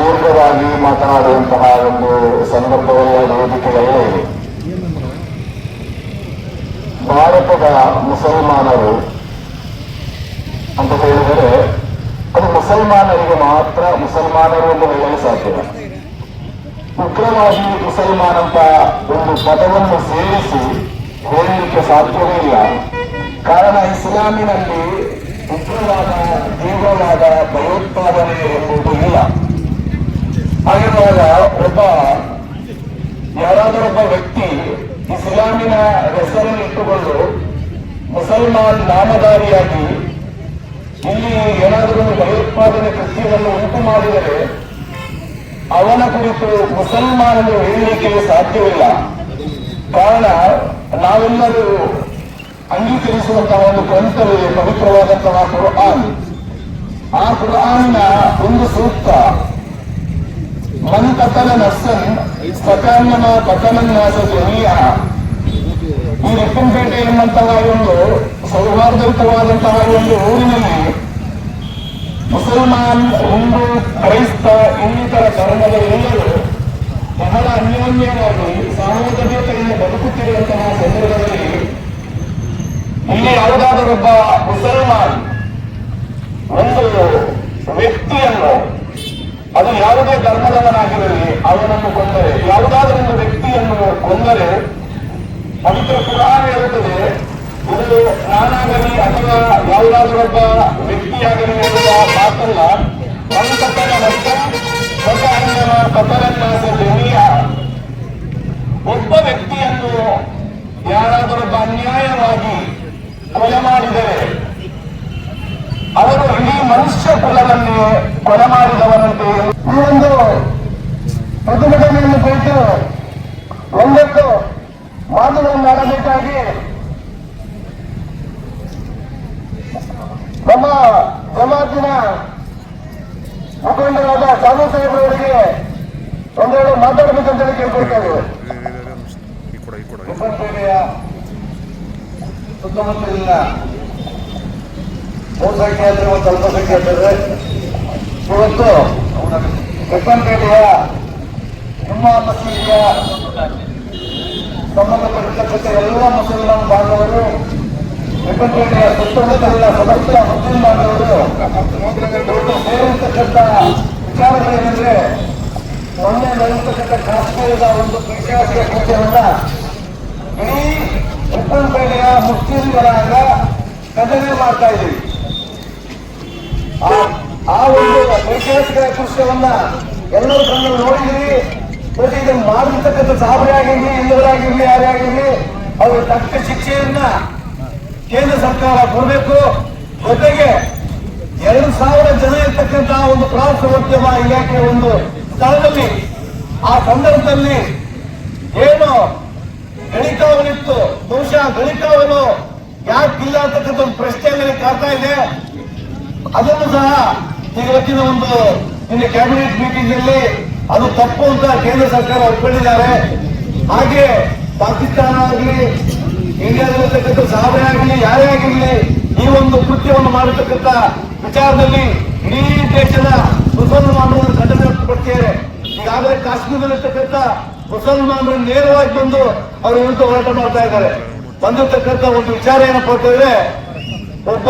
ಸುದೀರ್ಘವಾಗಿ ಮಾತನಾಡುವಂತಹ ಒಂದು ಸಂದರ್ಭವಲ್ಲ ವೇದಿಕೆಗಳೇ ಭಾರತದ ಮುಸಲ್ಮಾನರು ಅಂತ ಹೇಳಿದರೆ, ಅದು ಮುಸಲ್ಮಾನರಿಗೆ ಮಾತ್ರ ಮುಸಲ್ಮಾನರು ಎಂದು ಹೇಳಲು ಸಾಧ್ಯ. ಉಗ್ರವಾಗಿ ಮುಸಲ್ಮಾನ್ ಅಂತ ಒಂದು ಪದವನ್ನು ಸೇರಿಸಿ ಹೇಳಲಿಕ್ಕೆ ಸಾಧ್ಯವೇ ಇಲ್ಲ. ಕಾರಣ ಇಸ್ಲಾಮಿನಲ್ಲಿ ಉಗ್ರವಾದ, ತೀವ್ರವಾದ ಭಯೋತ್ಪಾದನೆ ಎಂಬುದು ಇಲ್ಲ. ಹಾಗಿರುವಾಗ ಒಬ್ಬ ಯಾರಾದರೊಬ್ಬ ವ್ಯಕ್ತಿ ಇಸ್ಲಾಮಿನ ಹೆಸರನ್ನು ಇಟ್ಟುಕೊಂಡು ಮುಸಲ್ಮಾನ್ ನಾಮಧಾರಿಯಾಗಿ ಇಲ್ಲಿ ಏನಾದರೂ ಭಯೋತ್ಪಾದನೆ ಕೃತ್ಯವನ್ನು ಉಂಟು ಮಾಡಿದರೆ ಅವನ ಕುರಿತು ಮುಸಲ್ಮಾನರು ಹೇಳಲಿಕ್ಕೆ ಸಾಧ್ಯವಿಲ್ಲ. ಕಾರಣ ನಾವೆಲ್ಲರೂ ಅಂಗೀಕರಿಸುವಂತಹ ಒಂದು ಗ್ರಂಥವಿದೆ ಪವಿತ್ರವಾದಂತಹ ಕುರ್ಆನ್. ಆ ಕುರ್ಆನ್ನ ಒಂದು ಸೂಕ್ತ ಮನ್ نفسا فكانما قتل الناس جميعا ಈ ರಿಪ್ಪನ್ಪೇಟೆ ಎಂಬಂತಹ ಒಂದು ಸೌಹಾರ್ದಯುತವಾದಂತಹ ಒಂದು ಊರಿನಲ್ಲಿ ಮುಸಲ್ಮಾನ್, ಹಿಂದೂ, ಕ್ರೈಸ್ತ ಇನ್ನಿತರ ಧರ್ಮದ ಎಲ್ಲರೂ ಬಹಳ ಅನ್ಯೋನ್ಯವಾಗಿ ಸಹೋದರತೆಯಿಂದ ಬದುಕುತ್ತಿರುವಂತಹ ಸಂದರ್ಭದಲ್ಲಿ ಇಲ್ಲಿ ಯಾವುದಾದರೊಬ್ಬ ಮುಸಲ್ಮಾನ್ ಒಂದು ವ್ಯಕ್ತಿಯನ್ನು ಅದು ಯಾವುದೇ ಧರ್ಮದವನಾಗಿರಲಿ, ಅವನನ್ನು ಕೊಂದರೆ, ಯಾವುದಾದ್ರೂ ಒಂದು ವ್ಯಕ್ತಿಯನ್ನು ಕೊಂದರೆ, ಪವಿತ್ರ ಪುರಾಣ ಹೇಳುತ್ತದೆ ಇದು ನಾನಾಗಲಿ ಅಥವಾ ಯಾವುದಾದರೊಬ್ಬ ವ್ಯಕ್ತಿಯಾಗಲಿ ಎನ್ನುವ ಮಾತಲ್ಲ. ಸಂಕಟನ ನಷ್ಟ ಸ್ವತಃ ಒಬ್ಬ ವ್ಯಕ್ತಿಯನ್ನು ಯಾರಾದರೊಬ್ಬ ಅನ್ಯಾಯವಾಗಿ ಕೊಲೆ ಮಾಡಿದರೆ ಅವರು ಇಡೀ ಮನುಷ್ಯ ಕುಲವನ್ನೇ ಕೊಲೆ ಮಾಡಿದವರಂತೆ ಈ ಒಂದು ಪ್ರತಿಭಟನೆಯನ್ನು ಕುರಿತು ಒಂದೊಂದು ಮಾತುಗಳನ್ನು ಆಡಬೇಕಾಗಿ ನಮ್ಮ ಜಮಾತಿನ ಮುಖಂಡರಾದ ಸಾಧು ಸಾಹೇಬ್ರವರಿಗೆ ಒಂದೆರಡು ಮಾತಾಡಬೇಕಂತ ಹೇಳಿ ಕೇಳ್ಕೊಳ್ತಾ ಇದ್ದೇವೆ ಈ ಕೊಡ ಈ ಸುತ್ತಮುತ್ತಲಿನ ಬಹುಸಂಖ್ಯಾತರು ಮತ್ತು ಅಲ್ಪಸಂಖ್ಯಾತರು ಇವತ್ತು ಉಪ್ಪಂಪೇಟೆಯ ನಿಮ್ಮ ಮಸೀದಿಯ ಸಂಬಂಧಪಟ್ಟಿರ್ತಕ್ಕಂಥ ಎಲ್ಲ ಮುಸಲ್ಮಾನ್ ಬಾಂಧವರು ಉಪ್ಪಂಪೇಟೆಯ ಸುತ್ತಮುತ್ತಲಿನ ಸಮಸ್ತ ಮುಸ್ಲಿಂ ಬಾಂಧವರು ಇವತ್ತು ಸೇರಿರ್ತಕ್ಕಂಥ ವಿಚಾರಗಳೇನೆಂದ್ರೆ ಮೊನ್ನೆ ನಡೆಯತಕ್ಕಂಥ ಕಾಶ್ಮೀರದ ಒಂದು ಐತಿಹಾಸಿಕ ಕೃತ್ಯವನ್ನ ಇಡೀ ಹೆಬ್ಬಂಪೇಟೆಯ ಮುಸ್ಲಿಂ ಜನಾಂಗ ಖಂಡನೆ ಮಾಡ್ತಾ ಇದ್ದೀವಿ. ಆ- ಒಂದು ಐತಿಹಾಸಿಕ ಕೃತ್ಯವನ್ನ ಎಲ್ಲರೂ ಕಣ್ಣು ನೋಡಿದ್ರಿ ಮತ್ತೆ ಇದನ್ನು ಮಾಡಿರ್ತಕ್ಕಂಥ ಸಾಬರಿ ಆಗಿರ್ಲಿ ಇಲ್ಲವರಾಗಿರ್ಲಿ ಯಾರೇ ಆಗಿರ್ಲಿ ಅವರು ತಕ್ಕ ಶಿಕ್ಷೆಯನ್ನ ಕೇಂದ್ರ ಸರ್ಕಾರ ಕೊಡಬೇಕು. ಜೊತೆಗೆ ಎರಡು ಸಾವಿರ ಜನ ಇರ್ತಕ್ಕಂತಹ ಒಂದು ಪ್ರವಾಸೋದ್ಯಮ ಇಲಾಖೆಯ ಒಂದು ಸ್ಥಳದಲ್ಲಿ, ಆ ಸಂದರ್ಭದಲ್ಲಿ ಏನು ಗಣಿತವನಿತ್ತು ಬಹುಶಃ ಗಣಿತವನು ಯಾಕಿಲ್ಲ ಅಂತಕ್ಕಂಥ ಒಂದು ಪ್ರಶ್ನೆ ಮೇಲೆ ಕಾಡ್ತಾ ಇದೆ. ಅದನ್ನು ಸಹ ಈಗ ಒಂದು ನಿನ್ನೆ ಕ್ಯಾಬಿನೆಟ್ ಮೀಟಿಂಗ್ ಅಲ್ಲಿ ಅದು ತಪ್ಪು ಅಂತ ಕೇಂದ್ರ ಸರ್ಕಾರ ಒಪ್ಕೊಂಡಿದ್ದಾರೆ. ಹಾಗೆ ಪಾಕಿಸ್ತಾನ ಆಗಲಿ ಇಂಡಿಯಾದಲ್ಲಿರ್ತಕ್ಕಂಥ ಸಾಧನೆ ಆಗಲಿ, ಯಾರೇ ಆಗಿರಲಿ, ಈ ಒಂದು ಕೃತ್ಯವನ್ನು ಮಾಡತಕ್ಕಂಥ ವಿಚಾರದಲ್ಲಿ ಇಡೀ ದೇಶದ ಮುಸಲ್ಮಾನರು ಖಂಡನೆ ವ್ಯಕ್ತಪಡಿಸಿದ್ದಾರೆ ಈಗಾಗಲೇ ಕಾಶ್ಮೀರದಲ್ಲಿರ್ತಕ್ಕಂಥ ಮುಸಲ್ಮಾನರು ನೇರವಾಗಿ ಬಂದು ಅವರ ವಿರುದ್ಧ ಹೋರಾಟ ಮಾಡ್ತಾ ಇದ್ದಾರೆ. ಬಂದಿರತಕ್ಕಂಥ ಒಂದು ವಿಚಾರ ಏನಪ್ಪಾ ಅಂತಂದ್ರೆ ಒಬ್ಬ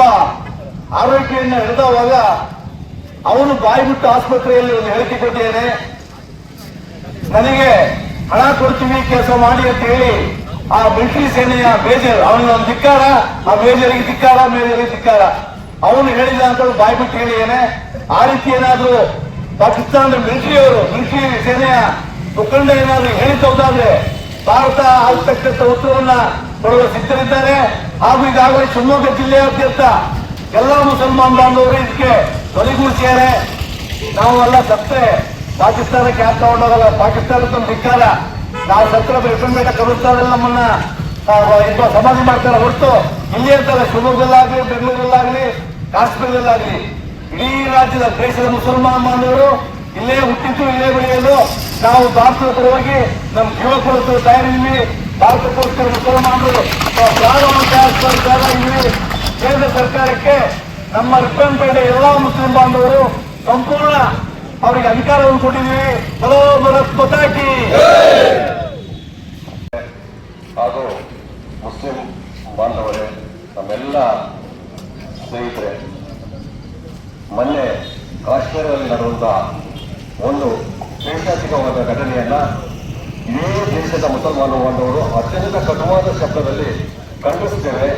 ಆರೋಗ್ಯವನ್ನು ಹಿಡಿದವಾಗ ಅವನು ಬಾಯಿ ಬಿಟ್ಟು ಆಸ್ಪತ್ರೆಯಲ್ಲಿ ಒಂದು ಹೇಳಿಕೆ ಕೊಟ್ಟಿದ್ದೇನೆ. ನನಗೆ ಹಣ ಕೊಡ್ತೀವಿ, ಕೆಲಸ ಮಾಡಿ ಅಂತ ಹೇಳಿ ಆ ಮಿಲಿಟರಿ ಸೇನೆಯ ಮೇಜರ್, ಅವನ ಧಿಕ್ಕಾರ, ಆ ಮೇಜರಿಗೆ ಧಿಕ್ಕಾರ ಮೇಜರಿಗೆ ಧಿಕ್ಕಾರ. ಅವನು ಹೇಳಿದ ಅಂತ ಬಾಯಿ ಬಿಟ್ಟು ಹೇಳಿದ್ದೇನೆ. ಆ ರೀತಿ ಏನಾದರೂ ಪಾಕಿಸ್ತಾನದ ಮಿಲಿಟರಿಯವರು ಮಿಲಿಟರಿ ಸೇನೆಯ ಮುಖಂಡ ಏನಾದ್ರು ಹೇಳಿದ್ದೌದಾದ್ರೆ ಭಾರತ ಆಗ್ತಕ್ಕಂಥ ಉತ್ತರವನ್ನ ಕೊಡಲು ಸಿದ್ಧರಿದ್ದಾರೆ. ಹಾಗೂ ಈಗಾಗಲೇ ಶಿವಮೊಗ್ಗ ಜಿಲ್ಲೆಯಾದ್ಯಂತ ಎಲ್ಲ ಮುಸಲ್ಮಾನ್ ಬಾಂಧವರು ಇದಕ್ಕೆ ಧ್ವನಿಗೂಡಿಸಿದ್ದಾರೆ ನಾವು ಎಲ್ಲ ಸತ್ತರೆ ಪಾಕಿಸ್ತಾನಕ್ಕೆ ಯಾರು ತಗೊಂಡೋಗಲ್ಲ? ಪಾಕಿಸ್ತಾನ ತಮ್ಮ ಧಿಕ್ಕಾರ. ನಾವು ಸತ್ರ ಬೆಳ್ಕೊಂಬೇಕ ಕರುಸ್ತಾರೆ ನಮ್ಮನ್ನ ಇದು ಸಮಾಧಿ ಮಾಡ್ತಾರೆ ಹೊರತು. ಇಲ್ಲಿ ಇರ್ತಾರೆ ಶಿವಮೊಗ್ಗದಲ್ಲಾಗ್ಲಿ ಬೆಂಗಳೂರಲ್ಲಾಗ್ಲಿ, ಕಾಶ್ಮೀರದಲ್ಲಾಗ್ಲಿ. ಇಡೀ ರಾಜ್ಯದ ದೇಶದ ಮುಸಲ್ಮಾನ್ ಬಾಂಧವರು ಇಲ್ಲೇ ಹುಟ್ಟಿದ್ದು, ಇಲ್ಲೇ ಬೆಳೆಯಲು ನಾವು ಭಾರತದ ಪರವಾಗಿ ನಮ್ಮ ಜೀವ ತಯಾರಿದ್ವಿ ಭಾರತಕ್ಕೋಸ್ಕರ ಮುಸಲ್ಮಾನರು ಪ್ರಾಣವನ್ನು ತಯಾರಿಸಿದ್ದಾರೆ ಕೇಂದ್ರ ಸರ್ಕಾರಕ್ಕೆ ನಮ್ಮ ರಿಪ್ಪನ್ಪೇಟೆ ಎಲ್ಲ ಮುಸ್ಲಿಂ ಬಾಂಧವರು ಸಂಪೂರ್ಣ ಅವರಿಗೆ ಅಧಿಕಾರವನ್ನು ಕೊಟ್ಟಿದ್ದೀವಿ. ಬಲೋ ಭಾರತ್ ಪತಾಕಿ ಹಾಗೂ ಮುಸ್ಲಿಂ ಬಾಂಧವರೇ ನಮ್ಮೆಲ್ಲ ಸ್ನೇಹಿತರೆ, ಮೊನ್ನೆ ಕಾಶ್ಮೀರದಲ್ಲಿ ನಡೆದ ಒಂದು ಐತಿಹಾಸಿಕವಾದ ಘಟನೆಯನ್ನ ಇಡೀ ದೇಶದ ಮುಸಲ್ಮಾನ ಬಾಂಧವರು ಅತ್ಯಂತ ಕಟುವಾದ ಶಬ್ದದಲ್ಲಿ ಖಂಡಿಸ್ತೇವೆ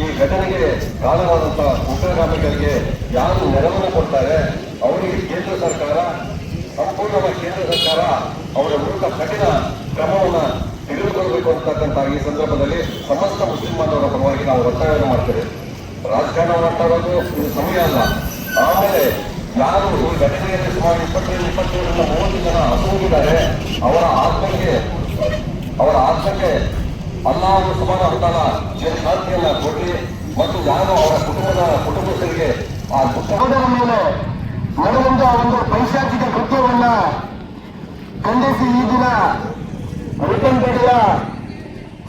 ಈ ಘಟನೆಗೆ ಕಾರಣವಾದಂತಹ ಉಗ್ರಗಾಮಿಗಳಿಗೆ ಯಾರು ನೆರವನ್ನು ಕೊಡ್ತಾರೆ, ಅವರಿಗೆ ಕೇಂದ್ರ ಸರ್ಕಾರ, ಸಂಪೂರ್ಣವಾಗಿ ಕೇಂದ್ರ ಸರ್ಕಾರ ಅವರ ವಿರುದ್ಧ ಕಠಿಣ ಕ್ರಮವನ್ನು ತೆಗೆದುಕೊಳ್ಳಬೇಕು ಅಂತಕ್ಕಂಥ ಈ ಸಂದರ್ಭದಲ್ಲಿ ಸಮಸ್ತ ಮುಸ್ಲಿಂ ಬಾಂಧವರ ಪರವಾಗಿ ನಾವು ಒತ್ತಾಯವನ್ನು ಮಾಡ್ತೇವೆ. ರಾಜಕಾರಣ ಮಾಡ್ತಾ ಇರೋದು ಇದು ಸಮಯ ಅಲ್ಲ. ಆಮೇಲೆ ಯಾರು ಈ ಘಟನೆಯಲ್ಲಿ ಸುಮಾರು ಇಪ್ಪತ್ತೈದು, ಇಪ್ಪತ್ತೇಳರಿಂದ ಮೂವತ್ತು ಜನ ಅಸೋಗಿದ್ದಾರೆ ಅವರ ಆತ್ಮಕ್ಕೆ ಅವರ ಆತ್ಮಕ್ಕೆ ಅಲ್ಲಾಹು ಸುಮಾರು ಅಂತಾನ ಶಾಂತಿಯನ್ನ ಕೊಡಲಿ ಮತ್ತು ನಾನು ಅವರ ಕುಟುಂಬದ ಕುಟುಂಬಸ್ಥರಿಗೆ ಆ ಸಹೋದರ ಮೇಲೆ ನಡೆದಂತಹ ಒಂದು ಪೈಶಾಚಿಕ ಕೃತ್ಯವನ್ನ ಖಂಡಿಸಿ ಈ ದಿನ ಮುರುಕನ್ಪೇಟೆಯ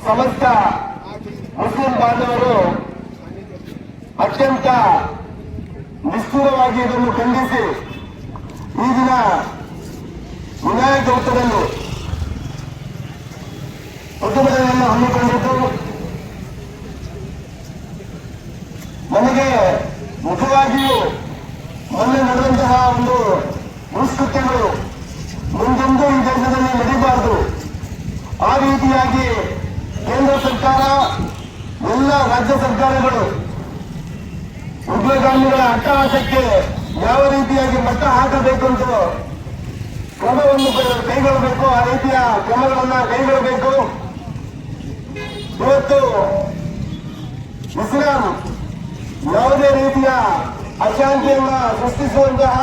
ಸಮಸ್ತ ಮುಸ್ಲಿಂ ಬಾಂಧವರು ಅತ್ಯಂತ ನಿಷ್ಠೂರವಾಗಿ ಇದನ್ನು ಖಂಡಿಸಿ ಈ ದಿನ ವಿನಾಯಕ ವೃತ್ತದಲ್ಲಿ ಪ್ರತಿಭಟನೆಯನ್ನು ಹಮ್ಮಿಕೊಂಡಿದ್ದು. ನನಗೆ ನಿಜವಾಗಿಯೂ ಮೊನ್ನೆ ನಡೆದಂತಹ ಒಂದು ದುಷ್ಕೃತ್ಯಗಳು ಮುಂದೊಂದು ಈ ದೇಶದಲ್ಲಿ ನಡೀಬಾರದು ಆ ರೀತಿಯಾಗಿ ಕೇಂದ್ರ ಸರ್ಕಾರ, ಎಲ್ಲ ರಾಜ್ಯ ಸರ್ಕಾರಗಳು ಉಗ್ರಗಾಮಿಗಳ ಅಟ್ಟಹಾಸಕ್ಕೆ ಯಾವ ರೀತಿಯಾಗಿ ಮಟ್ಟ ಹಾಕಬೇಕು ಅಂತ ಕ್ರಮವನ್ನು ಕೈಗೊಳ್ಳಬೇಕು. ಆ ರೀತಿಯ ಕ್ರಮಗಳನ್ನ ಕೈಗೊಳ್ಳಬೇಕು. ಇವತ್ತು ಇಸ್ಲಾಂ ಯಾವುದೇ ರೀತಿಯ ಅಶಾಂತಿಯನ್ನ ಸೃಷ್ಟಿಸುವಂತಹ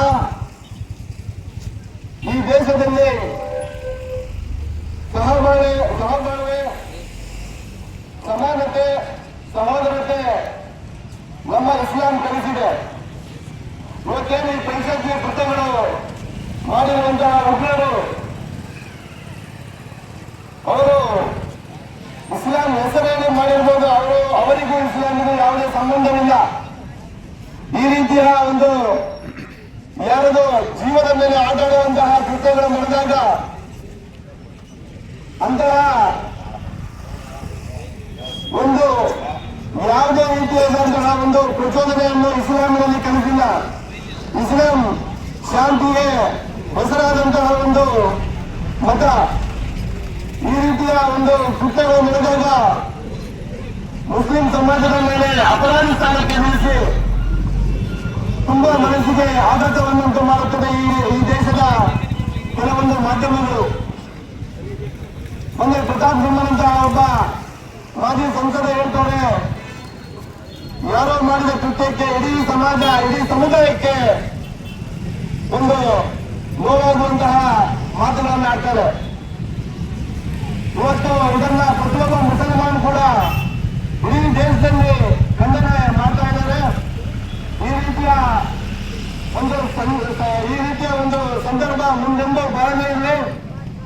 ಈ ದೇಶದಲ್ಲಿ ಸಹಬಾಳೆ ಸಹಬಾಳ್ವೆ ಸಮಾನತೆ ಸಹೋದರತೆ ನಮ್ಮ ಇಸ್ಲಾಂ ಕಲಿಸಿದೆ ಇವತ್ತೇನು ಈ ಪೈಸಕ್ಕೆ ಕೃತ್ಯಗಳು ಮಾಡಿರುವಂತಹ ಉಗ್ರರು ಅವರು ಇಸ್ಲಾಂ ಹೆಸರೇನೆ ಮಾಡಿರ್ಬೋದು ಇಸ್ಲಾಮಿಗೂ ಯಾವುದೇ ಸಂಬಂಧವಿಲ್ಲ. ಈ ರೀತಿಯ ಒಂದು ಯಾರದು ಜೀವದ ಮೇಲೆ ಆಟಾಡುವಂತಹ ಕೃತ್ಯಗಳು ನಡೆದಾಗ ಅಂತಹ ಒಂದು ಯಾವುದೇ ರೀತಿಯಾದಂತಹ ಒಂದು ಪ್ರಚೋದನೆಯನ್ನು ಇಸ್ಲಾಂನಲ್ಲಿ ಕಲಿಸಿಲ್ಲ. ಇಸ್ಲಾಂ ಶಾಂತಿಗೆ ಹೆಸರಾದಂತಹ ಒಂದು ಮತ. ಈ ರೀತಿಯ ಒಂದು ಕೃತ್ಯಗಳು ನಡೆದಾಗ ಮುಸ್ಲಿಂ ಸಮಾಜದ ಮೇಲೆ ಅಪರಾಧಿ ಸ್ಥಾನಕ್ಕೆ ನಿಲ್ಲಿಸಿ ತುಂಬಾ ಮನಸ್ಸಿಗೆ ಆಘಾತವನ್ನುಂಟು ಮಾಡುತ್ತದೆ ಈ ದೇಶದ ಕೆಲವೊಂದು ಮಾಧ್ಯಮಗಳು. ಮೊನ್ನೆ ಪ್ರತಾಪ್ ಸಿಂಹನಂತಹ ಒಬ್ಬ ಮಾಜಿ ಸಂಸದ ಹೇಳ್ತಾರೆ ಯಾರೋ ಮಾಡಿದ ಕೃತ್ಯಕ್ಕೆ ಇಡೀ ಸಮಾಜ, ಇಡೀ ಸಮುದಾಯಕ್ಕೆ ಒಂದು ನೋವಾಗುವಂತಹ ಮಾತುಗಳನ್ನು ಆಡ್ತಾರೆ. ಇವತ್ತು ಇದನ್ನ ಪ್ರತಿಯೊಬ್ಬ ಮುಸಲ್ಮಾನ್ ಕೂಡ ಇಡೀ ದೇಶದಲ್ಲಿ ಖಂಡನೆ ಮಾಡ್ತಾ ಇದ್ದಾರೆ ಈ ರೀತಿಯ ಒಂದು ಈ ರೀತಿಯ ಒಂದು ಸಂದರ್ಭ ಮುಂದೆಂದೂ ಬರದೇ ಇದೆ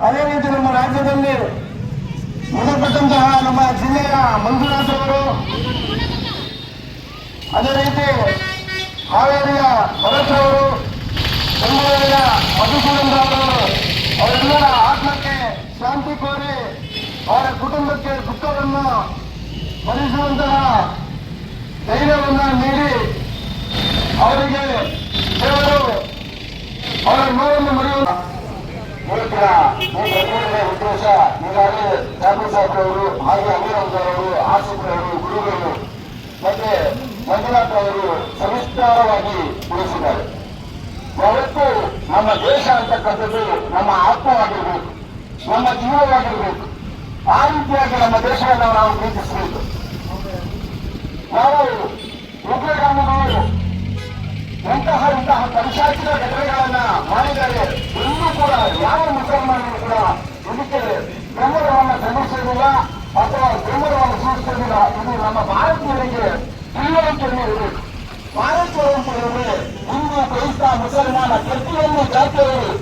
ಅದೇ ರೀತಿ ನಮ್ಮ ರಾಜ್ಯದಲ್ಲಿ ಮೃತಪಟ್ಟಂತಹ ನಮ್ಮ ಜಿಲ್ಲೆಯ ಮಂಜುನಾಥ್ ಅವರು, ಅದೇ ರೀತಿ ಹಾವೇರಿಯ ಭರತ್ ಅವರು, ಬೆಂಗಳೂರಿನ ಮಧುಸೂದನ್ ಅವರು, ಅವರೆಲ್ಲರ ಆತ್ಮಕ್ಕೆ ಶಾಂತಿ ಕೋರಿ ಅವರ ಕುಟುಂಬಕ್ಕೆ ದುಃಖವನ್ನು ಭರಿಸುವಂತಹ ಧೈರ್ಯವನ್ನು ನೀಡಿ ಅವರಿಗೆ ದೇವರು ಅವರ ನೋವನ್ನು ಮರೆಯುವ ಇವತ್ತಿನ ಈ ಪ್ರತಿಭಟನೆಯ ಉದ್ದೇಶ ಈಗಾಗಲೇ ಅವರು ಹಾಗೆ ಅಮೀರ್ ಅವರು ಆಸಿಫ್ ಅವರು, ಗುರುಗಳು ಮತ್ತೆ ಮಂಜುನಾಥ್ ಅವರು ಸವಿಸ್ತಾರವಾಗಿ ತಿಳಿಸಿದ್ದಾರೆ ಯಾವತ್ತೂ ನಮ್ಮ ದೇಶ ಅಂತಕ್ಕಂಥದ್ದು ನಮ್ಮ ಆತ್ಮವಾಗಿರ್ಬೇಕು, ನಮ್ಮ ಜೀವವಾಗಿರ್ಬೇಕು. ಆ ರೀತಿಯಾಗಿ ನಮ್ಮ ದೇಶವನ್ನು ನಾವು ಪ್ರೀತಿಸಬೇಕು. ನಾವು ಉಗ್ರಗಾಮಿಗಳು ಇಂತಹ ಇಂತಹ ಪಂಚಾಯತಿನ ಘಟನೆಗಳನ್ನ ಮಾಡಿದರೆ ಇನ್ನೂ ಕೂಡ ಯಾವ ಮುಸಲ್ಮಾನರು ಕೂಡ ಇದಕ್ಕೆ ಬೆಂಬಲವನ್ನು ಸಲ್ಲಿಸುವುದಿಲ್ಲ ಅಥವಾ ಬೆಂಬಲವನ್ನು ಸೂಚಿಸುವುದಿಲ್ಲ ಇದು ನಮ್ಮ ಭಾರತೀಯರಿಗೆ ತಿಳುವಳಿಕೆಯನ್ನು ಇರಬೇಕು ಭಾರತೀಯರು ಅಂತ ಹೇಳಿದ್ರೆ ಹಿಂದೂ, ಕ್ರೈಸ್ತ, ಮುಸಲ್ಮಾನ ಪ್ರತಿಯೊಂದು ಜಾತಿಯವರು